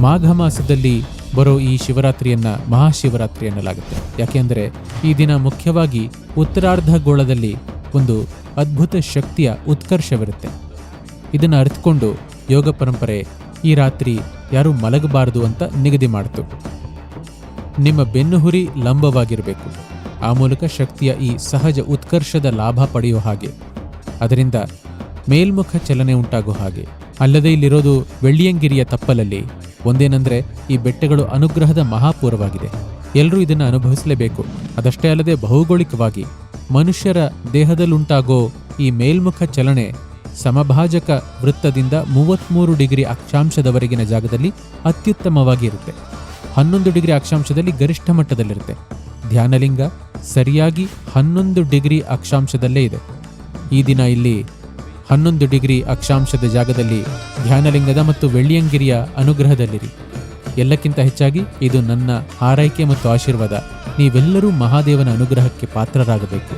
ಮಾಘ ಮಾಸದಲ್ಲಿ ಬರೋ ಈ ಶಿವರಾತ್ರಿಯನ್ನ ಮಹಾಶಿವರಾತ್ರಿ ಎನ್ನಲಾಗುತ್ತೆ ಯಾಕೆಂದರೆ ಈ ದಿನ ಮುಖ್ಯವಾಗಿ ಉತ್ತರಾರ್ಧ ಗೋಳದಲ್ಲಿ ಒಂದು ಅದ್ಭುತ ಶಕ್ತಿಯ ಉತ್ಕರ್ಷವಿರುತ್ತೆ. ಇದನ್ನು ಅರಿತುಕೊಂಡು ಯೋಗ ಪರಂಪರೆ ಈ ರಾತ್ರಿ ಯಾರೂ ಮಲಗಬಾರದು ಅಂತ ನಿಗದಿ ಮಾಡಿತು. ನಿಮ್ಮ ಬೆನ್ನುಹುರಿ ಲಂಬವಾಗಿರಬೇಕು. ಆ ಮೂಲಕ ಶಕ್ತಿಯ ಈ ಸಹಜ ಉತ್ಕರ್ಷದ ಲಾಭ ಪಡೆಯುವ ಹಾಗೆ. ಅದರಿಂದ ಮೇಲ್ಮುಖ ಚಲನೆ ಉಂಟಾಗೋ ಹಾಗೆ. ಅಲ್ಲದೆ ಇಲ್ಲಿರೋದು ಬೆಳ್ಳಿಯಂಗಿರಿಯ ತಪ್ಪಲಲ್ಲಿ ಒಂದೇನೆಂದರೆ, ಈ ಬೆಟ್ಟಗಳು ಅನುಗ್ರಹದ ಮಹಾಪೂರವಾಗಿದೆ. ಎಲ್ಲರೂ ಇದನ್ನು ಅನುಭವಿಸಲೇಬೇಕು. ಅದಷ್ಟೇ ಅಲ್ಲದೆ ಭೌಗೋಳಿಕವಾಗಿ, ಮನುಷ್ಯರ ದೇಹದಲ್ಲುಂಟಾಗೋ ಈ ಮೇಲ್ಮುಖ ಚಲನೆ, ಸಮಭಾಜಕ ವೃತ್ತದಿಂದ ಮೂವತ್ತ್ಮೂರು ಡಿಗ್ರಿ ಅಕ್ಷಾಂಶದವರೆಗಿನ ಜಾಗದಲ್ಲಿ ಅತ್ಯುತ್ತಮವಾಗಿ ಇರುತ್ತೆ. ಹನ್ನೊಂದು ಡಿಗ್ರಿ ಅಕ್ಷಾಂಶದಲ್ಲಿ ಗರಿಷ್ಠ ಮಟ್ಟದಲ್ಲಿರುತ್ತೆ. ಧ್ಯಾನಲಿಂಗ ಸರಿಯಾಗಿ ಹನ್ನೊಂದು ಡಿಗ್ರಿ ಅಕ್ಷಾಂಶದಲ್ಲೇ ಇದೆ. ಈ ದಿನ ಇಲ್ಲಿ ಹನ್ನೊಂದು ಡಿಗ್ರಿ ಅಕ್ಷಾಂಶದ ಜಾಗದಲ್ಲಿ ಧ್ಯಾನಲಿಂಗದ ಮತ್ತು ವೆಳ್ಳಿಯಂಗಿರಿಯ ಅನುಗ್ರಹದಲ್ಲಿರಿ. ಎಲ್ಲಕ್ಕಿಂತ ಹೆಚ್ಚಾಗಿ ಇದು ನನ್ನ ಹಾರೈಕೆ ಮತ್ತು ಆಶೀರ್ವಾದ. ನೀವೆಲ್ಲರೂ ಮಹಾದೇವನ ಅನುಗ್ರಹಕ್ಕೆ ಪಾತ್ರರಾಗಬೇಕು.